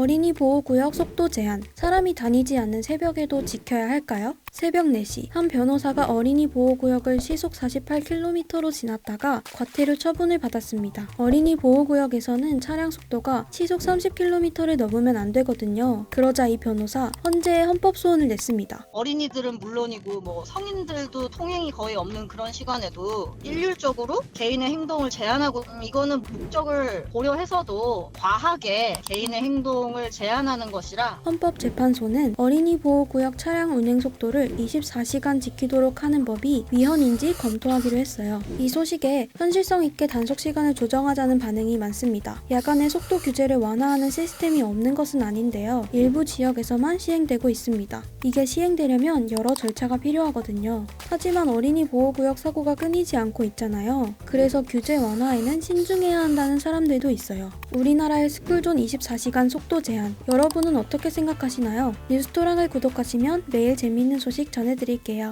어린이 보호구역 속도 제한. 사람이 다니지 않는 새벽에도 지켜야 할까요? 새벽 4시, 한 변호사가 어린이 보호구역을 시속 48km로 지났다가 과태료 처분을 받았습니다. 어린이 보호구역에서는 차량 속도가 시속 30km를 넘으면 안 되거든요. 그러자 이 변호사 헌재에 헌법 소원을 냈습니다. 어린이들은 물론이고 뭐 성인들도 통행이 거의 없는 그런 시간에도 일률적으로 개인의 행동을 제한하고 음, 이거는 목적을 고려해서도 과하게 개인의 행동 을 제한하는 것이라 헌법재판소는 어린이 보호구역 차량 운행 속도를 24시간 지키도록 하는 법이 위헌인지 검토하기로 했어요. 이 소식에 현실성 있게 단속 시간을 조정하자는 반응이 많습니다. 야간에 속도 규제를 완화하는 시스템이 없는 것은 아닌데요. 일부 지역에서만 시행되고 있습니다. 이게 시행되려면 여러 절차가 필요하거든요. 하지만 어린이 보호구역 사고가 끊이지 않고 있잖아요. 그래서 규제 완화에는 신중해야 한다는 사람들도 있어요. 우리나라의 스쿨존 24시간 속도 제한. 여러분은 어떻게 생각하시나요? 뉴스토랑을 구독하시면 매일 재미있는 소식 전해드릴게요.